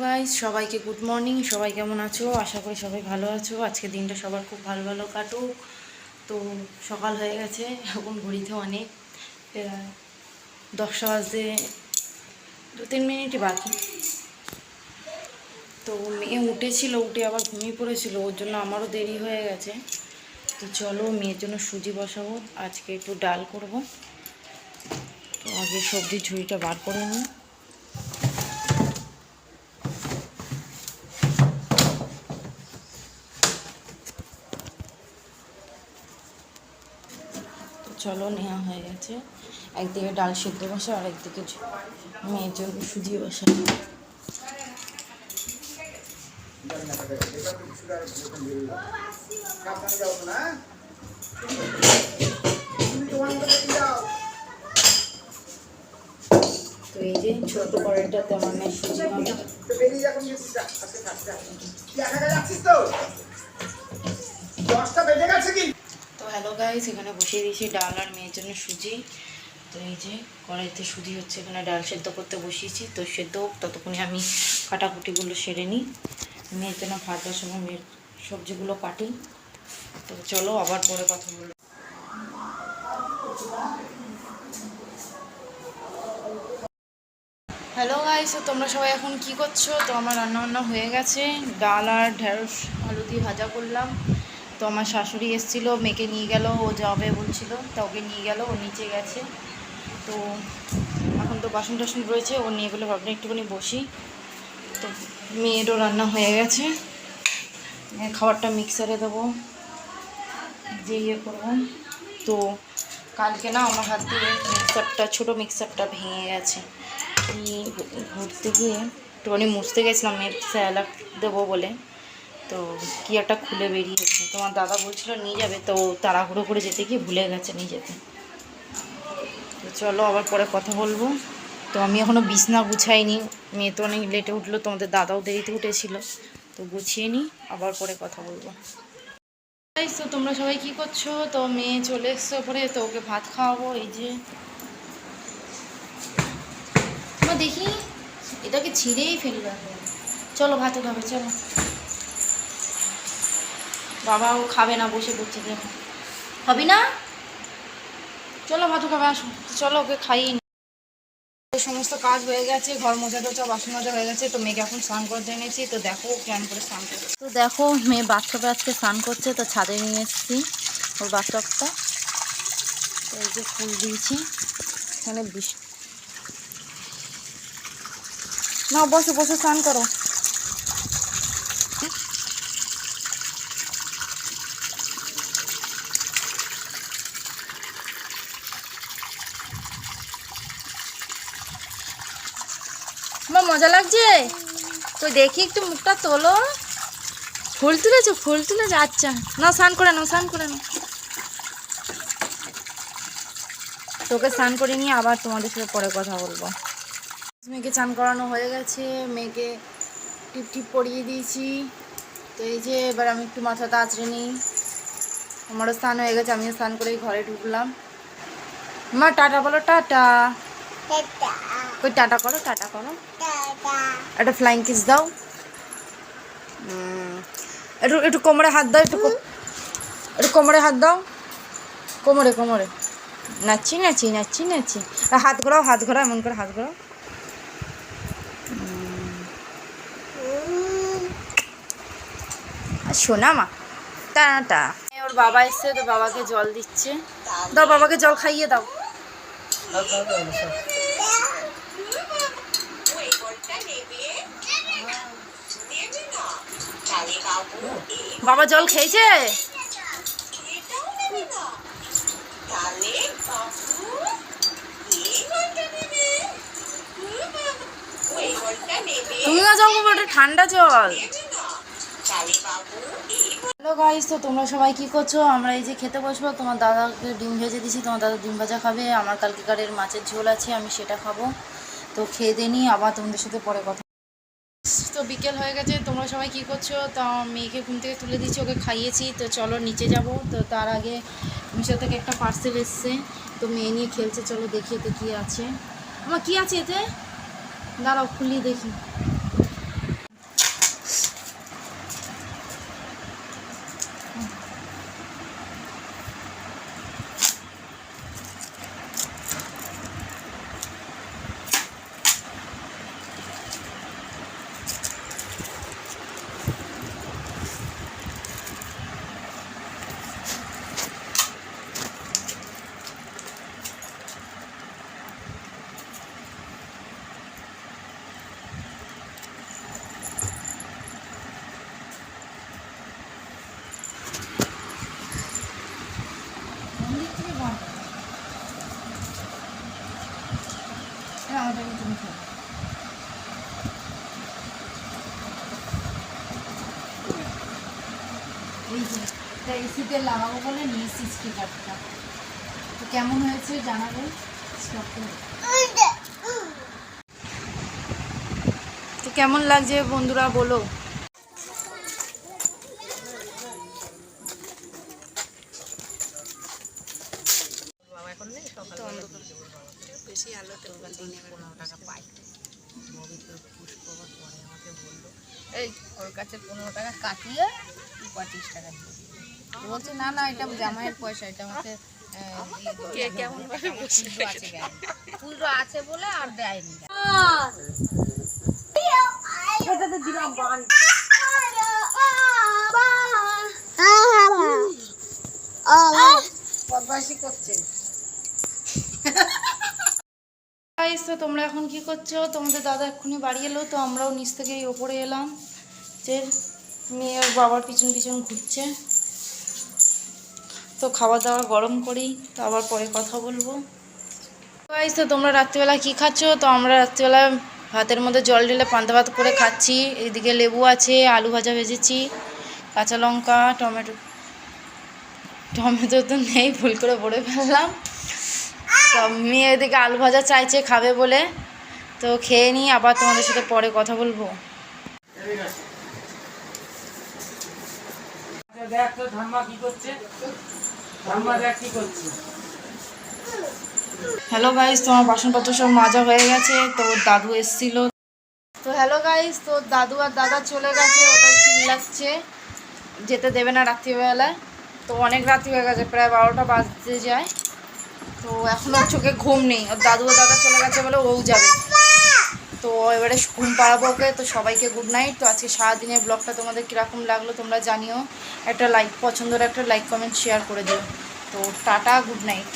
Guys সবাইকে good morning সবাই কেমন আছো? আশা করি সবাই ভালো আছো। আজকে দিনটা সবার খুব ভালো ভালো কাটুক। তো সকাল হয়ে গেছে, এখন ঘড়িতে অনেক। দশটা বাজতে দু তিন মিনিটই বাকি। তো মেয়ে উঠেছিল, উঠে আবার ঘুমিয়ে পড়েছিল, ওর জন্য আমারও দেরি হয়ে গেছে। তো চলো মেয়ের জন্য সুজি বসাবো। আজকে একটু ডাল করব। তো আগে সবজির ঝুড়িটা বার করে নিই। চলো নেওয়া হয়ে গেছে। একদিকে ডাল সিদ্ধ বসা আর একদিকে মেয়ের জন্য সুজি বসা। তো এই যে ছোট কড়াইটাতে আমার মেয়ে সুজি হ্যালো গাইস এখানে বসিয়ে দিয়েছি ডাল আর মেয়ের জন্য সুজি। তো এই যে কড়াইতে সুজি হচ্ছে, এখানে ডাল সেদ্ধ করতে বসিয়েছি। তো সেদ্ধ হোক, ততক্ষণে আমি কাটাকুটিগুলো সেরে নিই। মেয়ের জন্য ভাজার সময় মেয়ের সবজিগুলো কাটি। তো চলো আবার পরে কথা বলব। হ্যালো গাইস তোমরা সবাই এখন কি করছ? তো আমার রান্না বান্না হয়ে গেছে। ডাল আর ঢেঁড়স, আলু দিয়ে ভাজা করলাম। তো আমার শাশুড়ি এসেছিল, মেয়েকে নিয়ে গেল, ও যাবে বলছিল, তা ওকে নিয়ে গেল, ও নিচে গেছে। তো এখন তো বাসন টাসন রয়েছে, ও নিয়ে গেলে, ভাবলাম একটুখানি বসি। তো মেয়েরও রান্না হয়ে গেছে। খাবারটা মিক্সারে দেবো, যে ইয়ে করব। তো কালকে না আমার হাত দিয়ে মিক্সারটা, ছোটো মিক্সারটা ভেঙে গেছে। ঘুরতে গিয়ে একটুখানি মুছতে গেছিলাম, মেয়ের স্যালাড দেবো বলে। তো কি একটা খুলে বেরিয়েছে তোমার দাদা বলছিল নিয়ে যাবে, তো তাড়াহুড়ো করে যেতে গিয়ে ভুলে গেছে নিয়ে যেতে। তো চলো আবার পরে কথা বলব। তো আমি এখনও বিছনা গুছাইনি, মেয়ে তো অনেক লেটে উঠল, তোমাদের দাদাও দেরিতে উঠেছিল। তো গুছিয়ে নিই আবার পরে কথা বলব। তো তোমরা সবাই কি করছ? তো মেয়ে চলে এসছে পরে তো ওকে ভাত খাওয়াবো, এই যে। দেখি, এটাকে ছিঁড়েই ফেলবে। চলো ভাত খাবে চলো। বাবাও খাবে না, বসে পড়ছে দেখো খাবি না? চলো ভাত খাবে, আসো। চলো, ওকে খাইয়ে নি। সমস্ত কাজ হয়ে গেছে, ঘর মোজা টোচা বাসন মাজা হয়ে গেছে, তো মেয়েকে এখন স্নান করতে এনেছি। তো দেখো কেমন করে স্নান করছে। তো দেখো, মেয়ে বাথটবে আজকে স্নান করছে, তো ছাদে নিয়ে এসেছি ওর তো এই যে ফুল দিয়েছি, এখানে বৃষ্টি না বসে বসে, স্নান করো। আমার মজা লাগছে? তো দেখি একটু মুখটা তোলো। ফুল তুলেছো? ফুল তুলেছো আচ্ছা। না স্নান করে নাও, স্নান করে নাও। তোকে স্নান করে নিয়ে আবার তোমাদের সাথে পরে কথা বলব। মেয়েকে চান করানো হয়ে গেছে। মেয়েকে টিপ টিপ পরিয়ে দিয়েছি। তো এই যে এবার আমি একটু মাথাটা আঁচড়ে নিই। আমারও স্নান হয়ে গেছে, আমিও স্নান করেই ঘরে ঢুকলাম। মা, টাটা বলো টাটা। কই টাটা করো টাটা করো। একটা ফ্লাইং কিস দাও। একটু একটু কোমরে হাত দাও একটু একটু কোমরে হাত দাও। কোমরে কোমরে। নাচি নাচি নাচি নাচি। আর হাত ঘোরাও হাত ঘোরাও এমন করে হাত ঘোরাও। শোনা মা টাটা। ওর বাবা এসছে তো বাবাকে জল দিচ্ছে। দাও বাবাকে জল খাইয়ে দাও। বাবা জল খেয়েছে? তুমিও জল খাব, ওটা ঠান্ডা জল। হ্যালো গাইস তো তোমরা সবাই কি করছ? আমরা এই যে খেতে বসবো, তোমার দাদাকে ডিম ভেজে দিছি, তোমার দাদা ডিম ভাজা খাবে, আমার কালকেকারের মাছের ঝোল আছে, আমি সেটা খাব। তো খেয়ে দিয়ে নিই, আবার তোমাদের সাথে পরে কথা তো বিকেল হয়ে গেছে, তোমরা সবাই কি করছ? তো মেয়েকে ঘুম থেকে তুলে দিচ্ছি ওকে খাইয়েছি। তো চলো নিচে যাব। তো তার আগে মিশো থেকে একটা পার্সেল এসছে। তো মেয়ে নিয়ে খেলছে, চলো দেখি এতে কী আছে। আমার কী আছে এতে? দাঁড়াও, খুলি দেখি। আমাদের তুমি খাবে এই যে তা এসিতে লাগাবো বলে নিয়ে এসি স্টিকারটা। তো কেমন হয়েছে জানাবেন তো কেমন লাগছে বন্ধুরা বলো? পনেরো টাকা পাই এই ওর কাছে পনেরো টাকা কাটিয়ে পঁয়ত্রিশ টাকা দিয়ে। বলছে না না এটা জামাইয়ের পয়সা এটা আমাকে কেমন পুজো আছে বলে আর দেয়নি। করছে। গাইস তো তোমরা এখন কি করছ? তোমাদের দাদা এক্ষুনি বাড়ি এলো, তো আমরাও নিচ থেকে এই ওপরে এলাম। যে মেয়ে ওর বাবার পিছন পিছন ঘুরছে। তো খাওয়া দাওয়া গরম করি, তো আবার পরে কথা বলব। গাইস তো তোমরা রাত্রিবেলা কি খাচ্ছ? তো আমরা রাত্রিবেলা ভাতের মধ্যে জল ঢেলে পান্তা ভাত করে খাচ্ছি। এদিকে লেবু আছে, আলু ভাজা ভেজেছি, কাঁচা লঙ্কা, টমেটো টমেটো তো নেই, ভুল করে বলে ফেললাম। তো মেয়ে এদিকে আলু ভাজা চাইছে খাবে বলে। তো খেয়ে নিই আবার তোমাদের সাথে পরে কথা বলব। দেখ তো ধাম্মা কি করছে। ধাম্মা দেখ কি করছে। হ্যালো গাইস তোমার বাসনপত্র সব মাজা হয়ে গেছে তো দাদু এসছিল। তো হ্যালো গাইস তো দাদু আর দাদা চলে গেছে ওটা চিল্লাচ্ছে যেতে দেবে না রাত্রিবেলায়। তো অনেক রাত্রি হয়ে গেছে প্রায় বারোটা বাজতে যায়। তো এখন ওর চোখে ঘুম নেই। ওর দাদু ও দাদা চলে গেছে বলে ও যাবে। তো এবারে ঘুম পাড়াবো ওকে। তো সবাইকে গুড নাইট তো আজকে সারাদিনের ব্লগটা তোমাদের কীরকম লাগল তোমরা জানিও। একটা লাইক পছন্দের একটা লাইক কমেন্ট শেয়ার করে দিও। তো টাটা গুড নাইট